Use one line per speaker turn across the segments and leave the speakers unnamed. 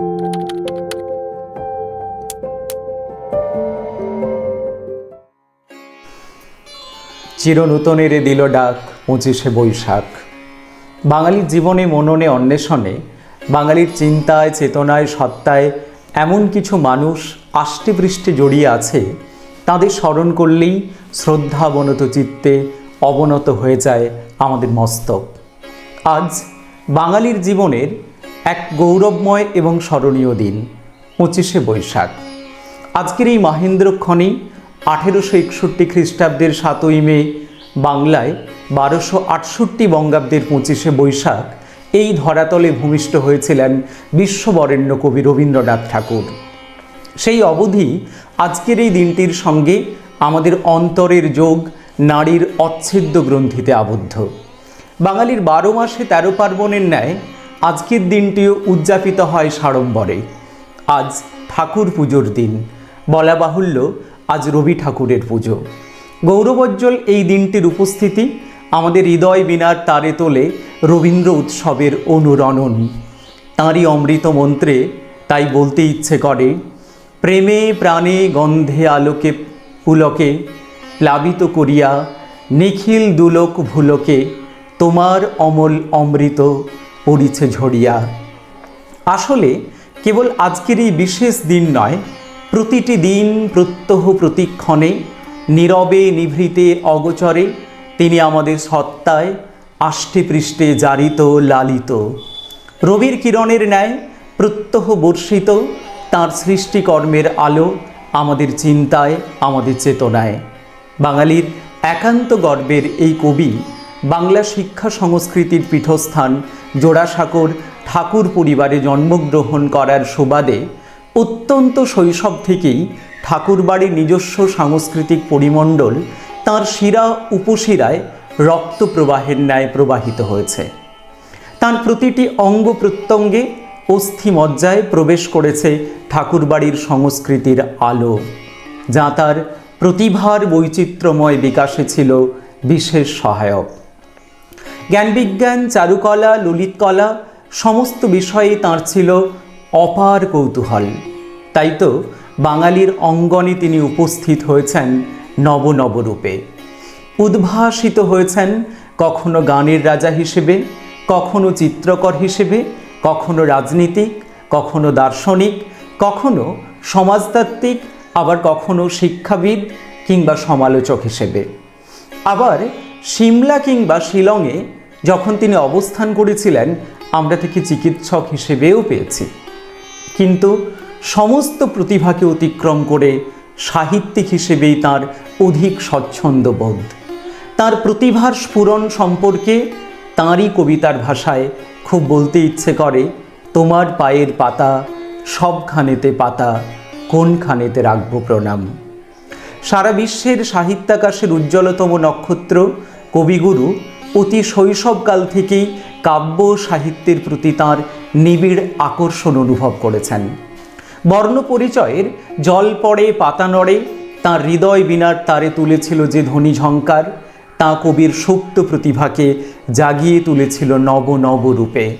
চিরনূতনের দিল ডাক, পঁচিশে বৈশাখ। বাঙালির জীবনে মননে অন্বেষণে, বাঙালির চিন্তায়, চেতনায়, সত্তায় এমন কিছু মানুষ আষ্টেপৃষ্ঠে জড়িয়ে আছে, তাদের স্মরণ করলেই শ্রদ্ধাবনত চিত্তে অবনত হয়ে যায় আমাদের মস্তক। আজ বাঙালির জীবনের এক গৌরবময় এবং স্মরণীয় দিন, পঁচিশে বৈশাখ। আজকের এই মহেন্দ্রক্ষণে আঠেরোশো একষট্টি খ্রিস্টাব্দের সাতই মে, বাংলায় বারোশো আটষট্টি বঙ্গাব্দের পঁচিশে বৈশাখ এই ধরাতলে ভূমিষ্ঠ হয়েছিলেন বিশ্ববরেণ্য কবি রবীন্দ্রনাথ ঠাকুর। সেই অবধি আজকের এই দিনটির সঙ্গে আমাদের অন্তরের যোগ নারীর অচ্ছেদ্য গ্রন্থিতে আবদ্ধ। বাঙালির বারো মাসে তেরো পার্বণের ন্যায় আজকের দিনটিও উদযাপিত হয় সাড়ম্বরে। আজ ঠাকুর পুজোর দিন। বলা বাহুল্য, আজ রবি ঠাকুরের পুজো। গৌরবোজ্জ্বল এই দিনটির উপস্থিতি আমাদের হৃদয় বিনার তারে তোলে রবীন্দ্র উৎসবের অনুরণন। তাঁরই অমৃত মন্ত্রে তাই বলতে ইচ্ছে করে, প্রেমে প্রাণে গন্ধে আলোকে পুলকে, প্লাবিত করিয়া নিখিল দুলোক ভুলকে, তোমার অমল অমৃত পড়িছে ঝরিয়া। আসলে কেবল আজকের এই বিশেষ দিন নয়, প্রতিটি দিন প্রত্যহ প্রতিক্ষণে, নীরবে নিভৃতে অগোচরে তিনি আমাদের সত্তায় আষ্টে পৃষ্ঠে জারিত, লালিত। রবির কিরণের ন্যায় প্রত্যহ বর্ষিত, তাঁর সৃষ্টিকর্মের আলো আমাদের চিন্তায়, আমাদের চেতনায়। বাঙালির একান্ত গর্বের এই কবি বাংলা শিক্ষা সংস্কৃতির পীঠস্থান জোড়াসাঁকোর ঠাকুর পরিবারে জন্মগ্রহণ করার সুবাদে অত্যন্ত শৈশব থেকেই ঠাকুরবাড়ির নিজস্ব সাংস্কৃতিক পরিমণ্ডল তার শিরা উপশিরায় রক্ত প্রবাহের ন্যায় প্রবাহিত হয়েছে। তার প্রতিটি অঙ্গ প্রত্যঙ্গে অস্থি মজ্জায় প্রবেশ করেছে ঠাকুরবাড়ির সংস্কৃতির আলো, যা তার প্রতিভার বৈচিত্র্যময় বিকাশে ছিল বিশেষ সহায়ক। জ্ঞানবিজ্ঞান, চারুকলা, ললিতকলা, সমস্ত বিষয়ে তাঁর ছিল অপার কৌতূহল। তাই তো বাঙালির অঙ্গনে তিনি উপস্থিত হয়েছেন নব নবরূপে। উদ্ভাসিত হয়েছেন কখনো গানের রাজা হিসেবে, কখনো চিত্রকর হিসেবে, কখনো রাজনীতিক, কখনো দার্শনিক, কখনো সমাজতাত্ত্বিক, আবার কখনো শিক্ষাবিদ কিংবা সমালোচক হিসেবে। আবার সিমলা কিংবা শিলংয়ে যখন তিনি অবস্থান করেছিলেন, আমরা থেকে চিকিৎসক হিসেবেও পেয়েছি। কিন্তু সমস্ত প্রতিভাকে অতিক্রম করে সাহিত্যিক হিসেবেই তার অধিক স্বচ্ছন্দ বোধ। তার প্রতিভার স্ফুরণ সম্পর্কে তাঁরই কবিতার ভাষায় খুব বলতে ইচ্ছে করে, তোমার পায়ের পাতা, সবখানেতে পাতা, কোনখানেতে রাখব প্রণাম? সারা বিশ্বের সাহিত্যাকাশের উজ্জ্বলতম নক্ষত্র, কবিগুরু অতি শৈশবকাল থেকেই কাব্য সাহিত্যের প্রতি তাঁর নিবিড় আকর্ষণ অনুভব করেছেন। বর্ণ পরিচয়ের জল পড়ে পাতা নড়ে, তাঁর হৃদয় বিনার তারে তুলেছিল যে ধ্বনি ঝঙ্কার, তা কবির সুপ্ত প্রতিভাকে জাগিয়ে তুলেছিল নব নব রূপে।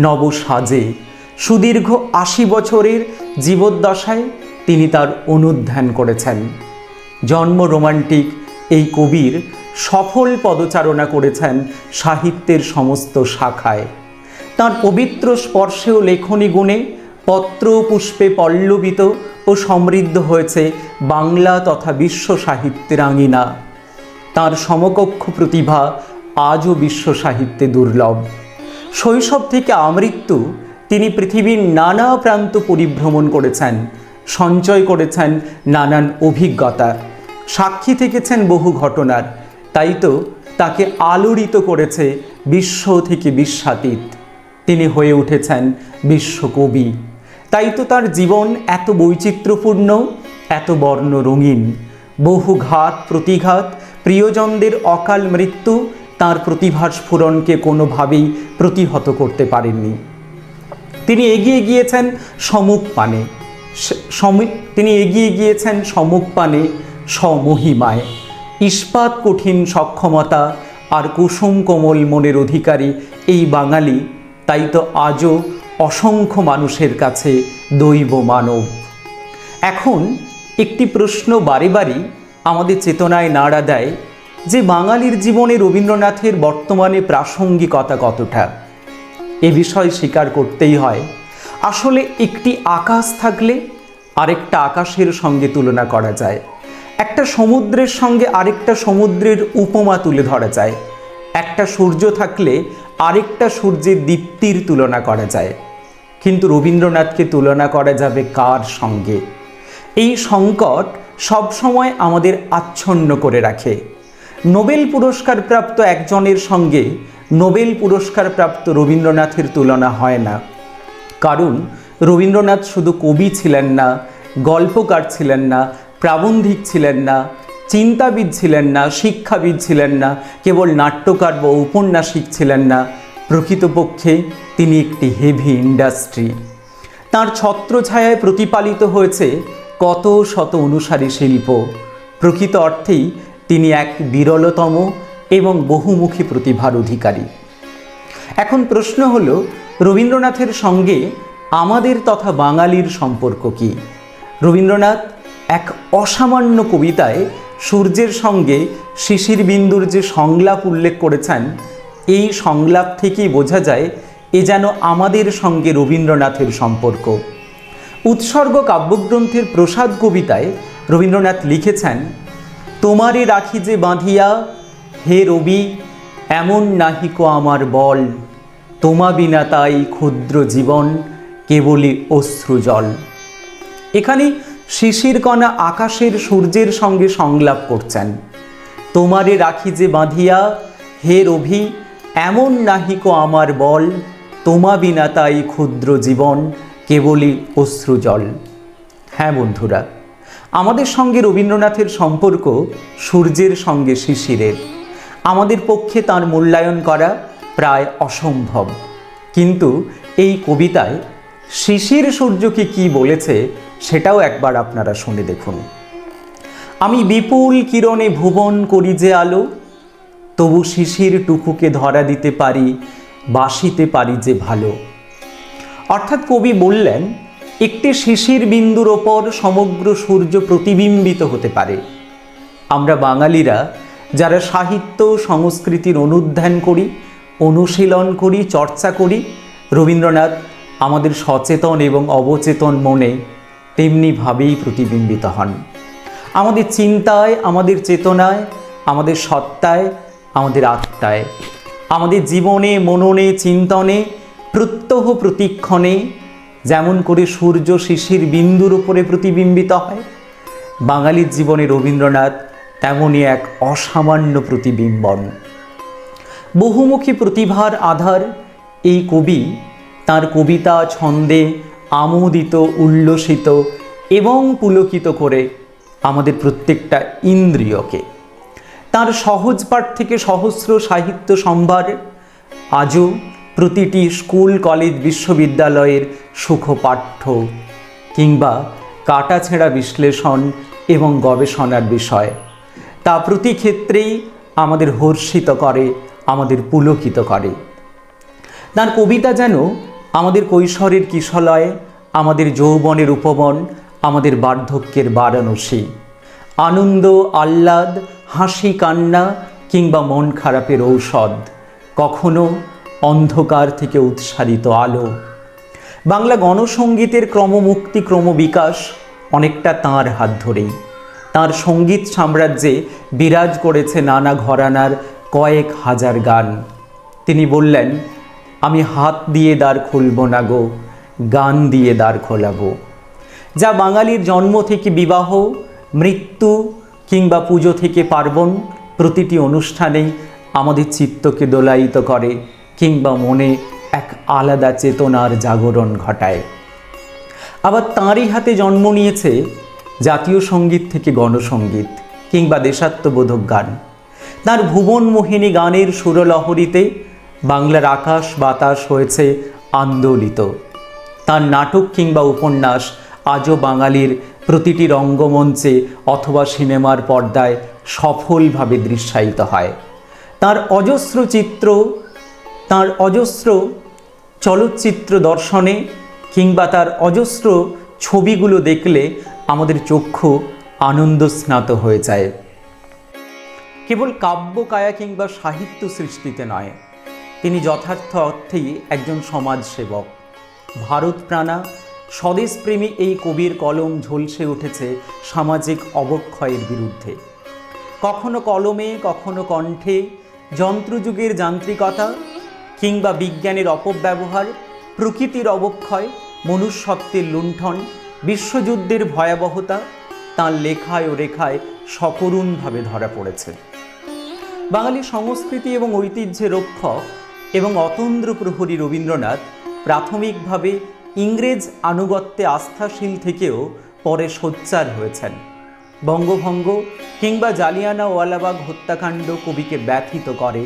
নব সাজে, সুদীর্ঘ আশি বছরের জীবদ্দশায় তিনি তার অনুধ্যান করেছেন। জন্ম রোমান্টিক, এই কবির সফল পদচারণা করেছেন সাহিত্যের সমস্ত শাখায়। তার পবিত্র স্পর্শেও লেখনী গুণে পত্র পুষ্পে পল্লবিত ও সমৃদ্ধ হয়েছে বাংলা তথা বিশ্ব সাহিত্যের আঙিনা। তার সমকক্ষ প্রতিভা আজও বিশ্ব সাহিত্যে দুর্লভ। শৈশব থেকে আমৃত্যু তিনি পৃথিবীর নানা প্রান্ত পরিভ্রমণ করেছেন, সঞ্চয় করেছেন নানান অভিজ্ঞতা, সাক্ষী থেকেছেন বহু ঘটনার তাই তো তাকে আলোড়িত করেছে বিশ্ব থেকে বিশ্বাতীত। তিনি হয়ে উঠেছেন বিশ্বকবি। তাই তো তার জীবন এত বৈচিত্র্যপূর্ণ, এত বর্ণ রঙিন। বহু ঘাত প্রতিঘাত, প্রিয়জনদের অকাল মৃত্যু তার প্রতিভার স্ফুরণকে কোনোভাবেই প্রতিহত করতে পারেননি। তিনি এগিয়ে গিয়েছেন সমুখ পানে তিনি এগিয়ে গিয়েছেন সমুখ পানে, স্বমহিমায়। ইস্পাত কঠিন সক্ষমতা আর কুসুম কোমল মনের অধিকারী এই বাঙালি, তাই তো আজও অসংখ্য মানুষের কাছে দৈব মানব। এখন একটি প্রশ্ন বারে বারে আমাদের চেতনায় নাড়া দেয় যে বাঙালির জীবনে রবীন্দ্রনাথের বর্তমানে প্রাসঙ্গিকতা কতটা? এ বিষয় স্বীকার করতেই হয়। আসলে একটি আকাশ থাকলে আরেকটা আকাশের সঙ্গে তুলনা করা যায়। একটা সমুদ্রের সঙ্গে আরেকটা সমুদ্রের উপমা তুলে ধরা যায়। একটা সূর্য থাকলে আরেকটা সূর্যের দীপ্তির তুলনা করা যায়। কিন্তু রবীন্দ্রনাথকে তুলনা করা যাবে কার সঙ্গে? এই সংকট সবসময় আমাদের আচ্ছন্ন করে রাখে। নোবেল পুরস্কার প্রাপ্ত একজনের সঙ্গে নোবেল পুরস্কার প্রাপ্ত রবীন্দ্রনাথের তুলনা হয় না। কারণ রবীন্দ্রনাথ শুধু কবি ছিলেন না, গল্পকার ছিলেন না প্রাবন্ধিক ছিলেন না, চিন্তাবিদ ছিলেন না, শিক্ষাবিদ ছিলেন না, কেবল নাট্যকার বা উপন্যাসিক ছিলেন না। প্রকৃতপক্ষে তিনি একটি হেভি ইন্ডাস্ট্রি তার ছত্রছায়ায় প্রতিপালিত হয়েছে কত শত অনুসারী শিল্প। প্রকৃত অর্থেই তিনি এক বিরলতম এবং বহুমুখী প্রতিভার অধিকারী। এখন প্রশ্ন হল, রবীন্দ্রনাথের সঙ্গে আমাদের তথা বাঙালির সম্পর্ক কি? রবীন্দ্রনাথ এক অসামান্য কবিতায় সূর্যের সঙ্গে শিশির বিন্দুর যে সংলাপ উল্লেখ করেছেন, এই সংলাপ থেকেই বোঝা যায় এ যেন আমাদের সঙ্গে রবীন্দ্রনাথের সম্পর্ক। উৎসর্গ কাব্যগ্রন্থের প্রসাদ কবিতায় রবীন্দ্রনাথ লিখেছেন, তোমারে রাখি যে বাঁধিয়া, হে রবি, এমন নাহিক আমার বল। তোমা বিনা তাই ক্ষুদ্র জীবন, কেবলই অশ্রুজল। এখানে শিশির কণা আকাশের সূর্যের সঙ্গে সংলাপ করছেন। তোমারে রাখি যে বাঁধিয়া, হে রভি এমন নাহিক আমার বল, তোমা বিনা তাই ক্ষুদ্র জীবন, কেবলই অশ্রুজল হ্যাঁ বন্ধুরা, আমাদের সঙ্গে রবীন্দ্রনাথের সম্পর্ক সূর্যের সঙ্গে শিশিরের। আমাদের পক্ষে তার মূল্যায়ন করা প্রায় অসম্ভব। কিন্তু এই কবিতায় শিশির সূর্যকে কি বলেছে সেটাও একবার আপনারা শুনে দেখুন। আমি বিপুল কিরণে ভুবন করি যে আলো, তবু শিশির টুকুকে ধরা দিতে পারি, বাসিতে পারি যে ভালো। অর্থাৎ কবি বললেন, একটি শিশির বিন্দুর ওপর সমগ্র সূর্য প্রতিবিম্বিত হতে পারে। আমরা বাঙালিরা যারা সাহিত্য, সংস্কৃতির অনুধ্যান করি, অনুশীলন করি, চর্চা করি, রবীন্দ্রনাথ আমাদের সচেতন এবং অবচেতন মনে তেমনিভাবেই প্রতিবিম্বিত হন। আমাদের চিন্তায়, আমাদের চেতনায়, আমাদের সত্তায়, আমাদের আত্মায়, আমাদের জীবনে, মননে, চিন্তনে, প্রত্যহ প্রতিক্ষণে যেমন করে সূর্য শিশির বিন্দুর উপরে প্রতিবিম্বিত হয়, বাঙালির জীবনে রবীন্দ্রনাথ তেমনই এক অসামান্য প্রতিবিম্বন। বহুমুখী প্রতিভার আধার এই কবি তার কবিতা, ছন্দে আমোদিত, উল্লসিত এবং পুলকিত করে আমাদের প্রত্যেকটা ইন্দ্রিয়কে। তার সহজ পাঠ থেকে সহস্র সাহিত্য সম্ভার আজও প্রতিটি স্কুল, কলেজ, বিশ্ববিদ্যালয়ের সুখপাঠ্য কিংবা কাটাছেঁড়া বিশ্লেষণ এবং গবেষণার বিষয়। তা প্রতি ক্ষেত্রেই আমাদের হর্ষিত করে, আমাদের পুলকিত করে। তার কবিতা যেন আমাদের কৈশোরের কিশলয়, আমাদের যৌবনের উপবন, আমাদের বার্ধক্যের বারাণসী। আনন্দ, আহ্লাদ, হাসি, কান্না কিংবা মন খারাপের ঔষধ, কখনো অন্ধকার থেকে উৎসারিত আলো। বাংলা গণসঙ্গীতের ক্রমমুক্তি, ক্রমবিকাশ অনেকটা তাঁর হাত ধরেই। তাঁর সংগীত সাম্রাজ্যে বিরাজ করেছে নানা ঘরানার কয়েক হাজার গান। তিনি বললেন আমি হাত দিয়ে দ্বার খুলব না গো, গান দিয়ে দ্বার খোলাবো। যা বাঙালির জন্ম থেকে বিবাহ, মৃত্যু কিংবা পুজো থেকে পার্বণ, প্রতিটি অনুষ্ঠানেই আমাদের চিত্তকে দোলায়িত করে কিংবা মনে এক আলাদা চেতনার জাগরণ ঘটায়। আবার তাঁরই হাতে জন্ম নিয়েছে জাতীয় সংগীত থেকে গণসঙ্গীত কিংবা দেশাত্মবোধক গান। তার ভুবন মোহিনী গানের সুরলহরীতে বাংলার আকাশ বাতাস হয়েছে আন্দোলিত। তার নাটক কিংবা উপন্যাস আজও বাঙালির প্রতিটি রঙ্গমঞ্চে অথবা সিনেমার পর্দায় সফলভাবে দৃশ্যায়িত হয়। তার অজস্র চিত্র, তার অজস্র চলচ্চিত্র দর্শনে কিংবা তার অজস্র ছবিগুলো দেখলে আমাদের চক্ষু আনন্দ স্নাত হয়ে যায়। কেবল কাব্যকায়া কিংবা সাহিত্য সৃষ্টিতে নয় তিনি যথার্থ অর্থেই একজন সমাজসেবক। ভারত প্রাণা, স্বদেশপ্রেমী এই কবির কলম ঝলসে উঠেছে সামাজিক অবক্ষয়ের বিরুদ্ধে। কখনো কলমে, কখনো কণ্ঠে, যন্ত্রযুগের যান্ত্রিকতা কিংবা বিজ্ঞানের অপব্যবহার, প্রকৃতির অবক্ষয়, মনুষ্যত্বের লুণ্ঠন, বিশ্বযুদ্ধের ভয়াবহতা তাঁর লেখায় ও রেখায় সকরুণভাবে ধরা পড়েছে। বাঙালি সংস্কৃতি এবং ঐতিহ্যের রক্ষক এবং অতন্দ্র প্রহরী রবীন্দ্রনাথ প্রাথমিকভাবে ইংরেজ আনুগত্যে আস্থাশীল থেকেও পরে সোচ্চার হয়েছেন। বঙ্গভঙ্গ কিংবা জালিয়ানা ওয়ালাবাগ হত্যাকাণ্ড কবিকে ব্যথিত করে।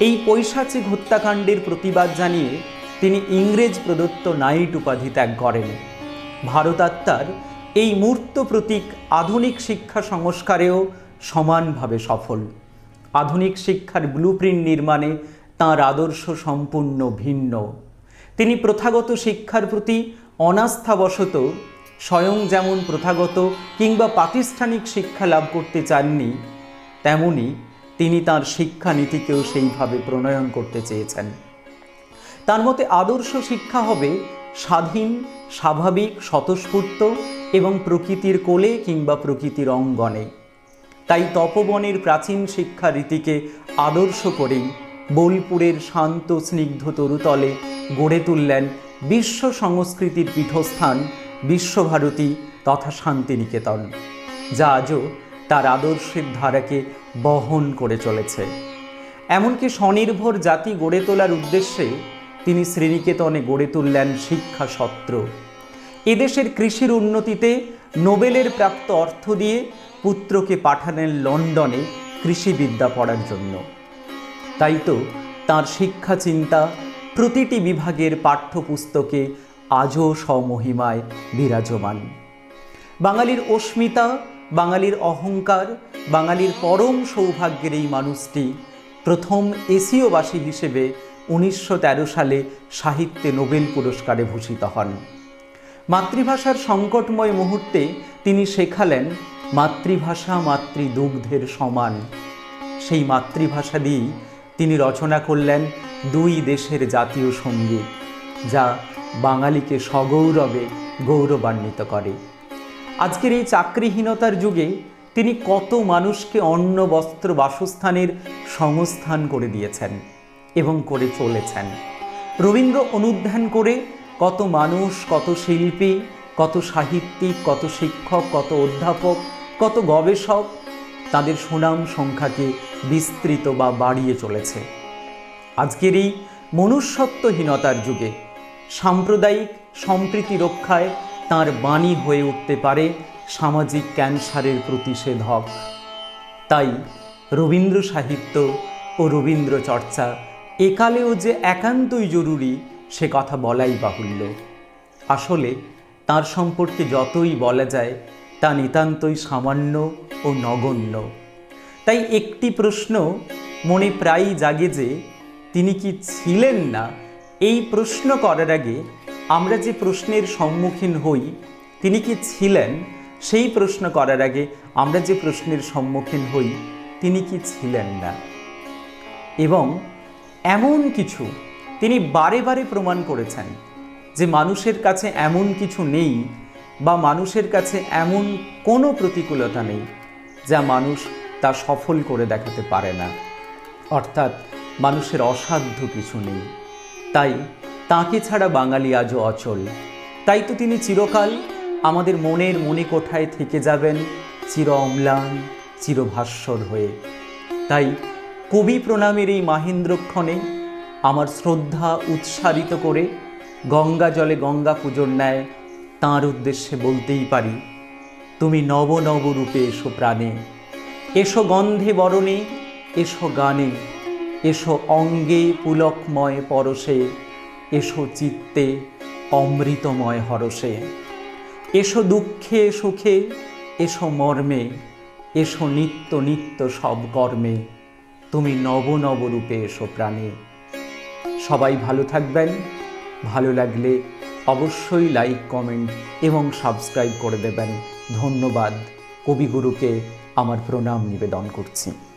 এই পৈশাচিক হত্যাকাণ্ডের প্রতিবাদ জানিয়ে তিনি ইংরেজ প্রদত্ত নাইট উপাধি ত্যাগ করেন। ভারতাত্মার এই মূর্ত প্রতীক আধুনিক শিক্ষা সংস্কারেও সমানভাবে সফল। আধুনিক শিক্ষার ব্লুপ্রিন্ট নির্মাণে তাঁর আদর্শ সম্পূর্ণ ভিন্ন। তিনি প্রথাগত শিক্ষার প্রতি অনাস্থাবশত স্বয়ং যেমন প্রথাগত কিংবা প্রাতিষ্ঠানিক শিক্ষা লাভ করতে চাননি, তেমনি তিনি তার শিক্ষানীতিকেও সেইভাবে প্রণয়ন করতে চেয়েছেন। তার মতে আদর্শ শিক্ষা হবে স্বাধীন, স্বাভাবিক, স্বতঃস্ফূর্ত এবং প্রকৃতির কোলে কিংবা প্রকৃতির অঙ্গনে। তাই তপবনের প্রাচীন শিক্ষা রীতিকে আদর্শ করেই বোলপুরের শান্ত স্নিগ্ধ তরুতলে গড়ে তুললেন বিশ্ব সংস্কৃতির পীঠস্থান বিশ্বভারতী তথা শান্তিনিকেতন, যা আজও তার আদর্শের ধারাকে বহন করে চলেছে। এমনকি স্বনির্ভর জাতি গড়ে তোলার উদ্দেশ্যে তিনি শ্রীনিকেতনে গড়ে তুললেন শিক্ষা সত্র। এদেশের কৃষির উন্নতিতে নোবেলের প্রাপ্ত অর্থ দিয়ে পুত্রকে পাঠালেন লন্ডনে কৃষিবিদ্যা পড়ার জন্য। তাই তো তাঁর শিক্ষা চিন্তা প্রতিটি বিভাগের পাঠ্যপুস্তকে আজও স্বমহিমায় বিরাজমান। বাঙালির অস্মিতা, বাঙালির অহংকার, বাঙালির পরম সৌভাগ্যের এই মানুষটি প্রথম এশীয়বাসী হিসেবে উনিশশো তেরো সালে সাহিত্যে নোবেল পুরস্কারে ভূষিত হন। মাতৃভাষার সংকটময় মুহূর্তে তিনি শেখালেন মাতৃভাষা মাতৃদুগ্ধের সমান। সেই মাতৃভাষা দিয়েই তিনি রচনা করলেন দুই দেশের জাতীয় সংগীত, যা বাঙালিকে সগৌরবে গৌরবান্বিত করে। আজকের এই চাকরিহীনতার যুগে তিনি কত মানুষকে অন্ন, বস্ত্র, বাসস্থানের সংস্থান করে দিয়েছেন এবং করে চলেছেন। রবীন্দ্র অনুধ্যান করে কত মানুষ, কত শিল্পী, কত সাহিত্যিক, কত শিক্ষক, কত অধ্যাপক, কত গবেষক তাদের সুনাম সংখ্যাকে বিস্তৃত বা বাড়িয়ে চলেছে। আজকের এই মনুষ্যত্বহীনতার যুগে সাম্প্রদায়িক সম্প্রীতি রক্ষায় তার বাণী হয়ে উঠতে পারে সামাজিক ক্যান্সারের প্রতিষেধক। তাই রবীন্দ্র সাহিত্য ও রবীন্দ্র চর্চা একালেও যে একান্তই জরুরি, সে কথা বলাই বাহুল্য। আসলে তার সম্পর্কে যতই বলা যায় তা নিতান্তই সামান্য ও নগণ্য। তাই একটি প্রশ্ন মনে প্রায়ই জাগে যে, তিনি কি ছিলেন না? এই প্রশ্ন করার আগে আমরা যে প্রশ্নের সম্মুখীন হই, তিনি কি ছিলেন? সেই প্রশ্ন করার আগে আমরা যে প্রশ্নের সম্মুখীন হই, তিনি কি ছিলেন না? এবং এমন কিছু তিনি বারে বারে প্রমাণ করেছেন যে, মানুষের কাছে এমন কিছু নেই বা মানুষের কাছে এমন কোনো প্রতিকূলতা নেই যা মানুষ তা সফল করে দেখাতে পারে না। অর্থাৎ মানুষের অসাধ্য কিছু নেই। তাই তাকে ছাড়া বাঙালি আজও অচল। তাই তো তিনি চিরকাল আমাদের মনের মনে কোঠায় থেকে যাবেন, চির অম্লান চিরভাস্বর হয়ে। তাই কবি প্রণামের এই মাহেন্দ্রক্ষণে আমার শ্রদ্ধা উৎসারিত করে গঙ্গা জলে গঙ্গা পুজোর ন্যায় তাঁর উদ্দেশ্যে বলতেই পারি, তুমি নব নব রূপে এসো প্রাণে। এসো গন্ধে বরণে, এসো গানে, এসো অঙ্গে পুলকময় পরশে, এসো চিত্তে অমৃতময় হরসে এসো দুঃখে, সুখে, এসো মর্মে, এসো নিত্য নিত্য সব কর্মে, তুমি নব নব রূপে এসো প্রাণে। সবাই ভালো থাকবেন, ভালো লাগলে অবশ্যই লাইক কমেন্ট এবং সাবস্ক্রাইব করে দেবেন। ধন্যবাদ। কবিগুরুকে আমার প্রণাম নিবেদন করছি।